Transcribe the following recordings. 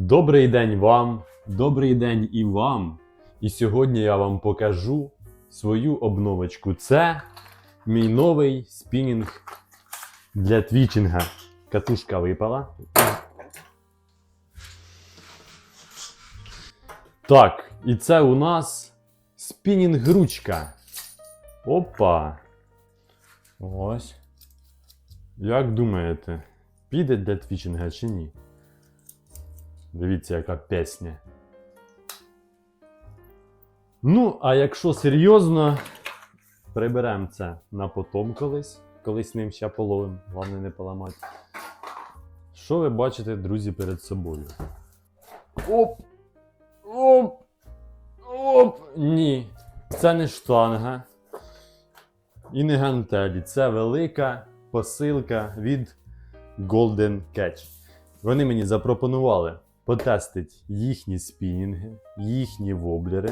Добрий день вам, добрий день і вам. І сьогодні я вам покажу свою обновочку. Це мій новий спінінг для твічинга. Катушка випала. Так, і це у нас спінінг-ручка. Опа. Ось. Як думаєте, піде для твічинга чи ні? Дивіться, яка пісня. Ну, а якщо серйозно, приберемо це на потом колись. Колись ним ще половим, головне не поламати. Що ви бачите, друзі, перед собою? Оп! Оп! Оп! Ні. Це не штанга. І не гантелі. Це велика посилка від Golden Catch. Вони мені запропонували потестити їхні спінінги, їхні воблери,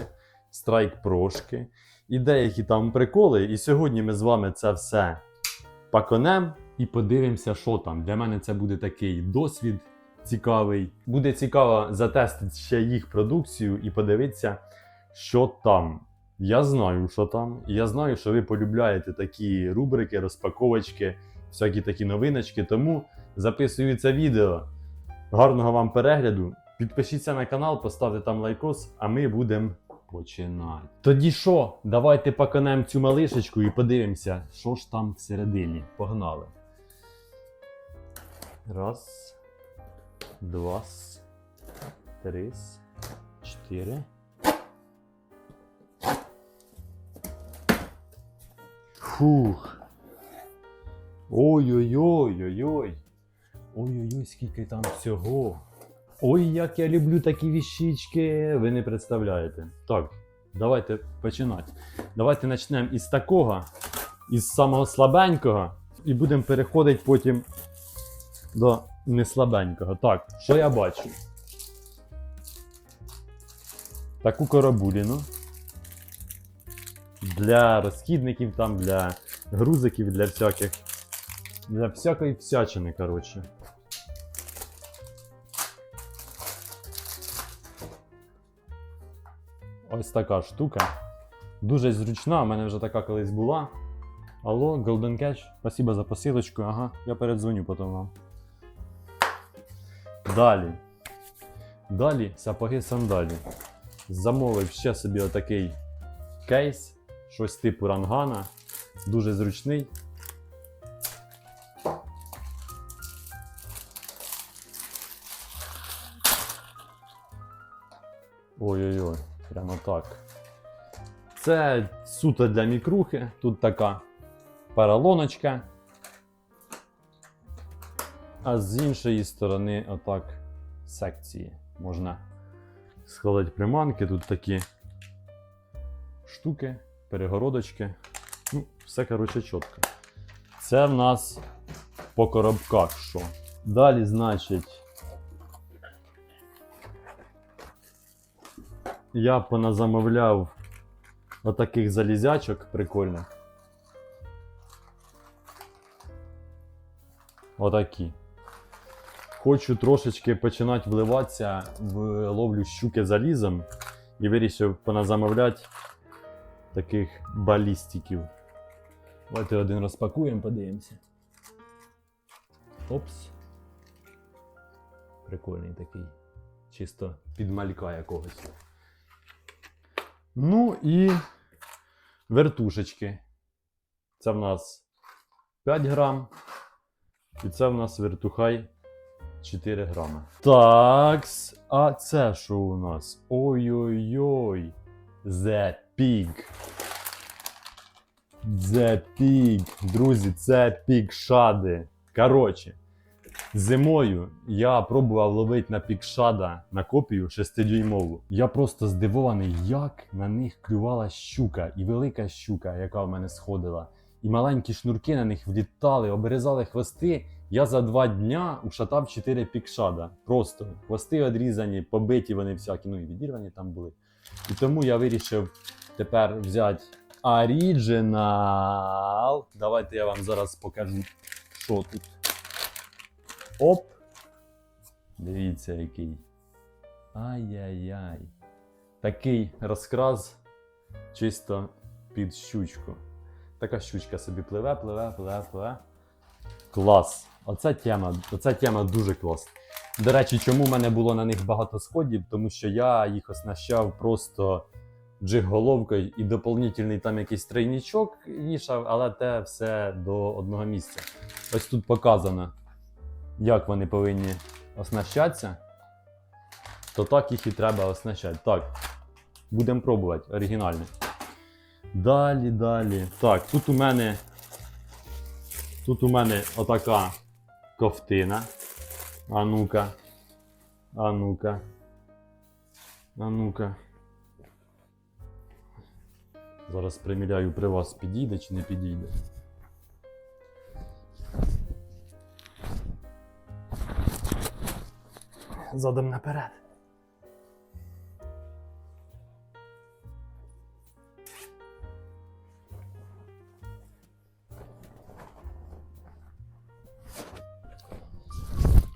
страйк прошки і деякі там приколи. І сьогодні ми з вами це все паконем і подивимося, що там. Для мене це буде такий досвід цікавий. Буде цікаво затестити ще їх продукцію і подивитися, що там. Я знаю, що там. Я знаю, що ви полюбляєте такі рубрики, розпаковочки, всякі такі новиночки. Тому записую це відео. Гарного вам перегляду. Підпишіться на канал, поставте там лайкос, а ми будемо починати. Тоді що? Давайте поконемо цю малишечку і подивимося, що ж там всередині. Погнали. Раз, два, три, чотири. Фух. Ой-ой-ой-ой-ой. Ой-ой-ой, скільки там всього. Ой, як я люблю такі віщички, ви не представляєте. Так, давайте починати. Давайте почнемо із такого, із самого слабенького, і будемо переходити потім до неслабенького. Так, що я бачу? Таку коробуліну. Для розхідників, там, для грузиків, для всяких. Для всякої всячини, коротше. Ось така штука. Дуже зручна, у мене вже така колись була. Алло, Golden Catch, спасибо за посилочку. Ага, я передзвоню потім вам. Далі. Далі сапоги сандалі. Замовив ще собі отакий кейс, щось типу рангана. Дуже зручний. Ой-ой-ой, прямо так. Це суто для мікрухи. Тут така паралоночка. А з іншої сторони, отак, секції. Можна складати приманки. Тут такі штуки, перегородочки. Ну, все, коротше, чітко. Це в нас по коробках що. Далі, значить. Я поназамовляв отаких залізячок прикольних. Отакі. Хочу трошечки починати вливатися в ловлю щуки залізом і вирішив поназамовляти таких балістиків. Давайте один розпакуємо, подивимося. Опс. Прикольний такий. Чисто під малька якогось. Ну і вертушечки. Це в нас 5 грам. І це в нас вертухай 4 грами. Такс. А це що у нас? Ой-ой-ой. The Pig. The Pig. Друзі, це пікшади. Коротше, зимою я пробував ловити на пікшада на копію 6-дюймову. Я просто здивований, як на них клювала щука і велика щука, яка в мене сходила. І маленькі шнурки на них влітали, обрізали хвости. Я за два дня ушатав 4 пікшада. Просто хвости відрізані, побиті вони всякі, ну і відірвані там були. І тому я вирішив тепер взяти оригінал. Давайте я вам зараз покажу, що тут. Оп! Дивіться, який Ай-яй-яй. Такий розкрас чисто під щучку. Така щучка собі пливе, пливе, пливе, пливе. Клас. Оця тема, оця тема дуже класна. До речі, чому в мене було на них багато сходів? Тому що я їх оснащав просто джиг-головкою і доповнительний там якийсь тройнічок вішав, але те все до одного місця. Ось тут показано, як вони повинні оснащатися, то так їх і треба оснащати. Так, будемо пробувати оригінальне. Далі, далі. Так, тут у мене. Тут у мене отака ковтина. А ну-ка. А ну-ка. А ну-ка. Зараз приміряю при вас підійде чи не підійде. Задом наперед.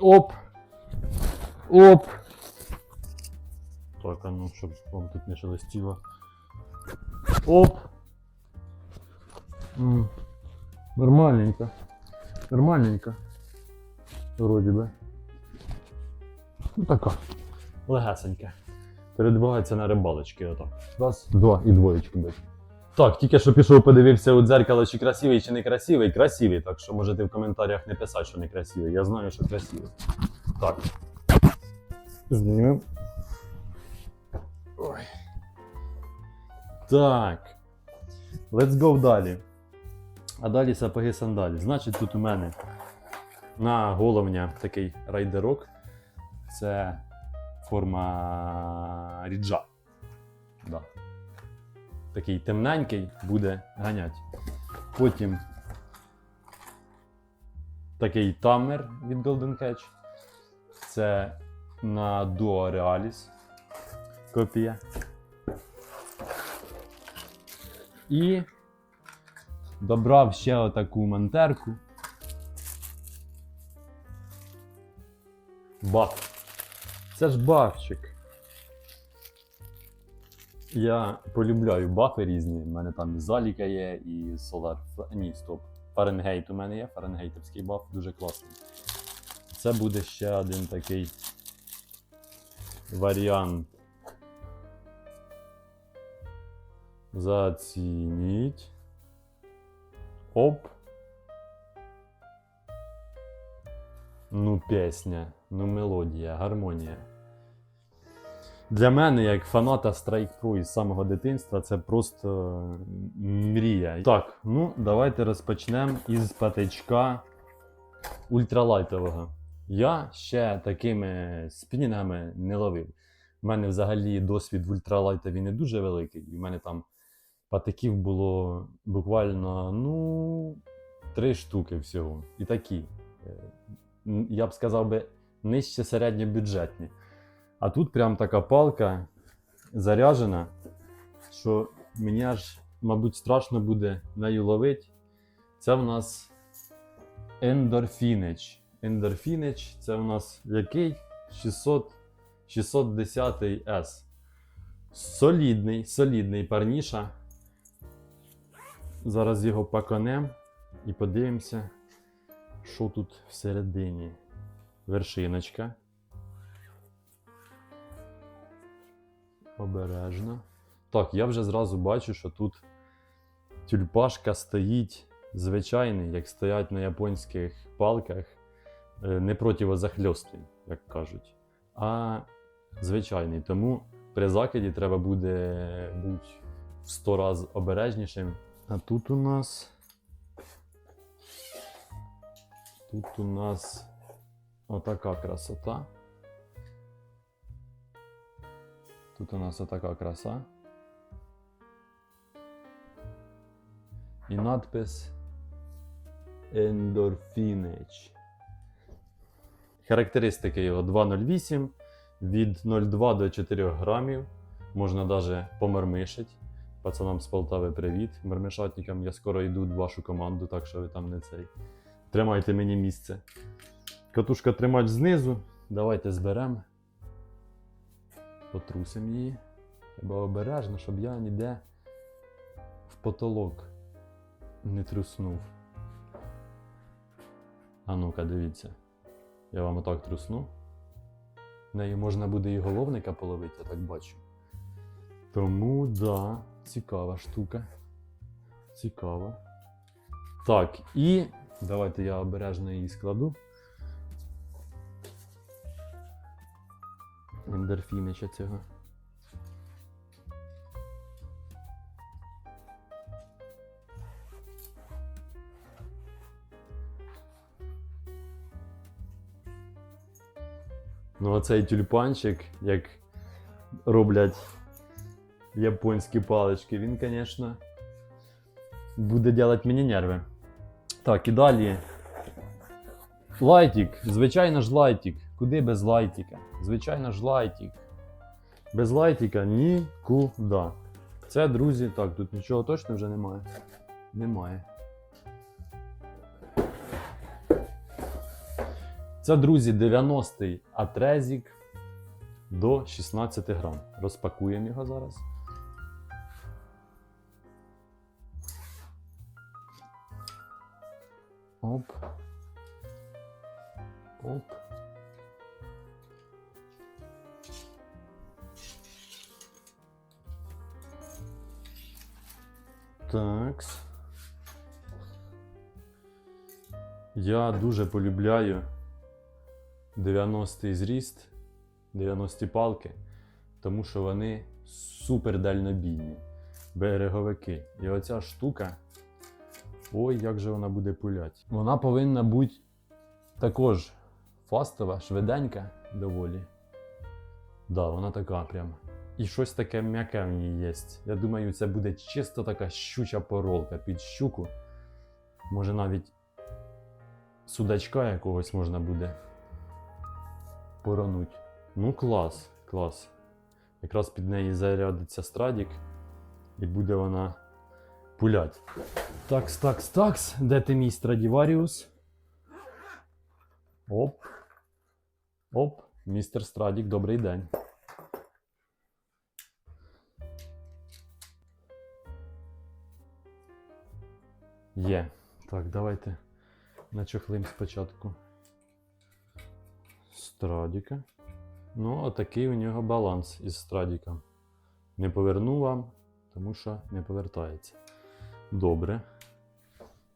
Оп! Оп! Так, а ну, щоб вам тут не шелестіло. Оп! М, Нормальненько. Нормальненько. Вроді би. Ну така. Легесенька. Передбувається на рибалочки отак. Раз, два і двоєчки бить. Так, тільки що пішов, подивився у дзеркало, чи красивий, чи не красивий. Красивий, так що можете в коментарях не писати, що не красивий. Я знаю, що красивий. Так. Знімемо. Ой. Так. Let's go далі. А далі сапоги сандалі. Значить, тут у мене на головня такий райдерок. Це форма ріджа. Да. Такий темненький буде ганять. Потім такий тамер від Golden Catch. Це на Duo Realis копія. І добрав ще отаку монтерку. Баф. Це ж бафчик. Я полюбляю бафи різні. У мене там і Заліка є, і Solar. Ні, стоп. Фаренгейт у мене є, фаренгейтовський баф, дуже класний. Це буде ще один такий варіант. Зацініть. Оп. Ну, пісня, ну мелодія, гармонія. Для мене, як фаната Strike Pro із самого дитинства, це просто мрія. Так, ну давайте розпочнемо із патичка ультралайтового. Я ще такими спінінгами не ловив. У мене взагалі досвід в ультралайтові не дуже великий. В мене там патиків було буквально ну, три штуки всього. І такі. е, Я б сказав би, нижче середньобюджетні. А тут прям така палка заряжена, що мені аж, мабуть, страшно буде нею ловити. Це в нас ендорфінич. Ендорфінич це в нас який? 600, 610 S. Солідний, солідний парніша. Зараз його паканем і подивимося, що тут всередині. Вершиночка. Обережно. Так, я вже зразу бачу, що тут тюльпашка стоїть звичайний, як стоять на японських палках, е, не противозахльостний, як кажуть, а звичайний. Тому при закиді треба буде бути в 100 разів обережнішим. А тут у нас. Тут у нас отака красота. Тут у нас отака краса. І надпис Ендорфінич. Характеристики його 2,08 від 0,2 до 4 грамів. Можна навіть помермишить. Пацанам з Полтави привіт. Мермишатникам я скоро йду в вашу команду, так що ви там не цей. Тримайте мені місце. Катушка тримач знизу. Давайте зберемо. Потрусим її. Треба обережно, щоб я ніде в потолок не труснув. А ну-ка, дивіться. Я вам отак трусну. Нею можна буде і головника половити, я так бачу. Тому да, цікава штука. Цікаво. Так, і давайте я обережно її складу. Ендорфінича цього. Ну, оцей тюльпанчик, як роблять японські палички, він, звісно, буде робити мені нерви. Так, і далі. Лайтік, звичайно ж лайтік. Куди без лайтіка? Звичайно ж лайтік. Без лайтіка нікуди. Це, друзі, так, тут нічого точно вже немає. Немає. Це, друзі, 90-й атрезік до 16 грам. Розпакуємо його зараз. Оп. Оп. Такс. Я дуже полюбляю 90-й зріст, 90-ті палки, тому що вони супер дальнобійні. Береговики. І оця штука. Ой, як же вона буде пулять. Вона повинна бути також фастова, швиденька доволі. Да, вона така прям. І щось таке м'яке в ній є. Я думаю, це буде чисто така щуча поролка під щуку. Може навіть судачка якогось можна буде порануть. Ну, клас, клас. Якраз під неї зарядиться страдік, і буде вона пулять. Такс, такс, такс. Де ти мій Страдіваріус? Оп. Оп, містер Страдік, добрий день. Є. Так, давайте начухлим спочатку. Страдіка. Ну, отакий у нього баланс із страдіком. Не поверну вам, тому що не повертається. Добре.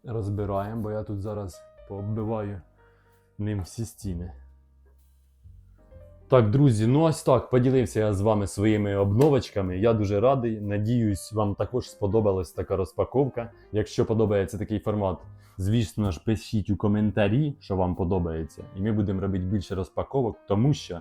Розбираємо, бо я тут зараз пооббиваю ним всі стіни. Так, друзі, ну ось так. Поділився я з вами своїми обновочками. Я дуже радий. Надіюсь, вам також сподобалась така розпаковка. Якщо подобається такий формат, звісно ж, пишіть у коментарі, що вам подобається. І ми будемо робити більше розпаковок, тому що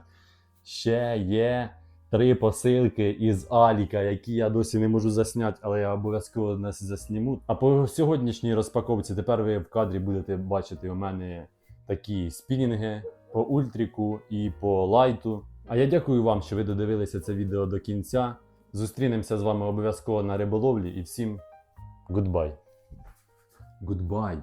ще є три посилки із Аліка, які я досі не можу засняти, але я обов'язково нас засніму. А по сьогоднішній розпаковці тепер ви в кадрі будете бачити у мене такі спінінги по ультріку і по лайту. А я дякую вам, що ви додивилися це відео до кінця. Зустрінемося з вами обов'язково на риболовлі і всім гудбай. Гудбай.